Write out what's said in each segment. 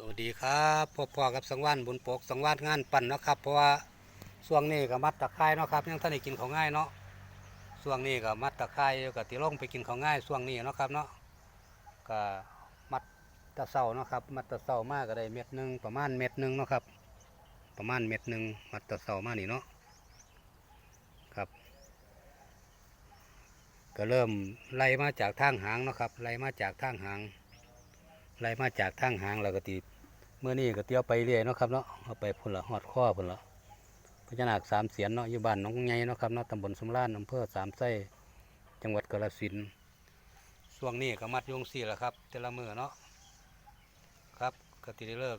สวัสดีครับพบพอกับสังวานบุญปกสังวานงานปั่นนะครับเพราะว่าช่วงนี้ก็มัดตะไคร้เนาะครับยังท่านได้กินของง่ายเนาะช่วงนี้ก็มัดตะไคร่กับตีลงไปกินของง่ายช่วงนี้เนาะครับเนาะก็มัดตะเสาเนาะครับ มัดตะเสามากก็ได้เม็ดหนึ่งประมาณเม็ดหนึ่งเนาะครับ ประมาณเม็ดหนึ่งมัดตะเสามากนี่เนาะครับก็เริ่มไล่มาจากทางหางเนาะครับไล่มาจากทางหาง ไล่มาจากทางหางแล้วก็ตีเมื่อนี้ก็เตี้ยวไปเรื่อยเนาะครับเนาะเอาไปพุ่นละหอดข้อพุ่นละพญานาคสามเสียนเนาะอยู่บ้านหน้องไงเนาะครับเนาะตำบลสมรานอำเภอสามไส้จังหวัดกาฬสินธุ์ช่วงนี้ก็มัดยงสี่ละครับแต่ละมือเนาะครับก็ติได้เลิก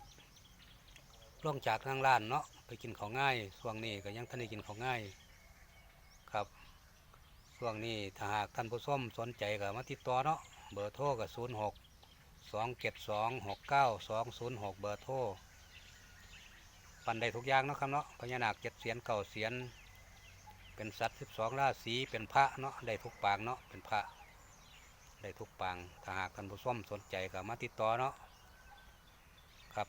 ล่องจากทางล้านเนาะไปกินของง่ายช่วงนี้ก็ยังท่านได้กินของง่ายครับช่วงนี้ถ้าหากท่านผู้ชมสนใจก็มาติดต่อเนาะเบอร์โทรก็ศูนย์หก สองเจ็ดสองหกเก้าสองศูนย์หกเบอร์โทรปันได้ทุกอย่างเนาะครับเนาะพญานาคเจ็ดเสียนเก่าเสียน เป็นสัตว์สิบสองราศีเป็นพระเนาะได้ทุกปางเนาะเป็นพระ ได้ทุกปาง ถ้าหากท่านผู้ชมสนใจก็มาติดต่อเนาะครับ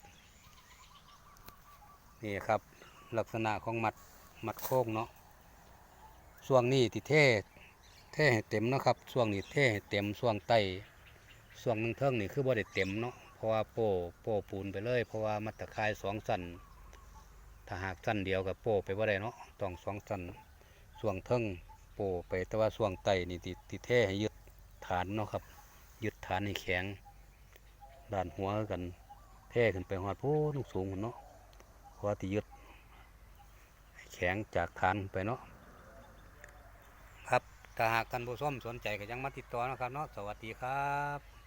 นี่ครับลักษณะของมัดมัดโค้งเนาะช่วงนี้ที่เท่เท่ให้เต็มนะครับช่วงนี้เท่ให้เต็มช่วงไต ส่วนหนึ่งเทิงนี่คือบ่ได้เต็มเนาะเพราะว่าโป้โป้ปูนไปเลย เพราะว่ามันตะคายสองสันถ้าหากสันเดียวกับโป้ไปบ่ได้เนาะต้องสองสันส่วงเทิงโป้ไปแต่ว่าส่วงไตนี่ติดติแท้ให้ยึดฐานเนาะครับ ยึดฐานให้แข็งด้านหัวกันแท้ขึ้นไปหอดพูนสูงเนาะเพราะว่าที่ยึด แข็งจากฐานไปเนาะครับถ้าหากท่านผู้ชมสนใจก็ยังมาติดต่อนะครับเนาะสวัสดีครับ